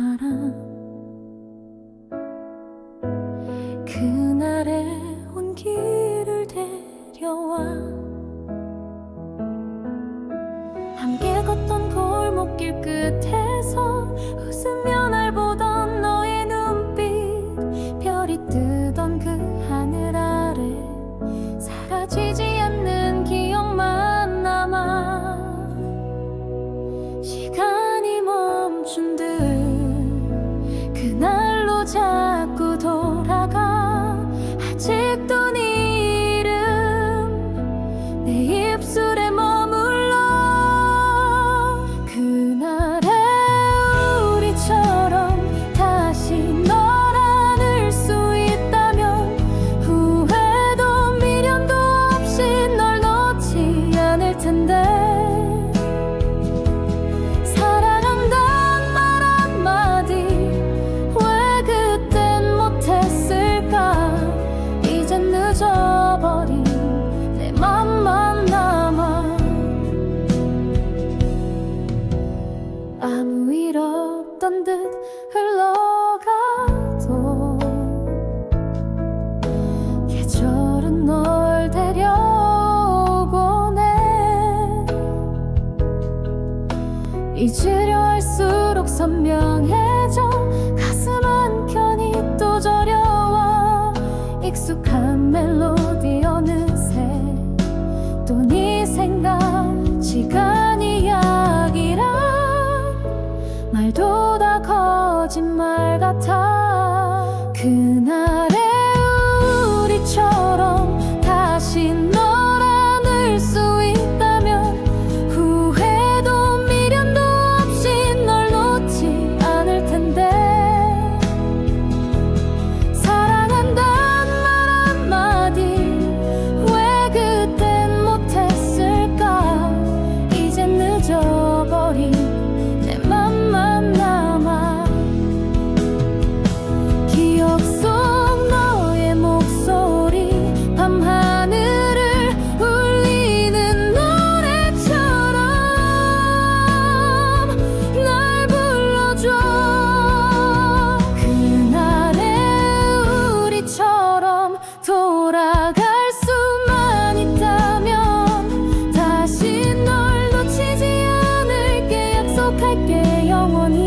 바람 그날의 온기를 데려와. 함께 걷던 골목길 끝에서 웃으며 날 보던 그날로 자꾸 돌아가. 아직도 네 이름 내 입술에 없던 듯 흘러가도 계절은 널 데려오곤 해 잊으려 할수록 선명 날도 다 거짓말 같아. 그날 돌아갈 수만 있다면 다시 널 놓치지 않을게. 약속할게. 영원히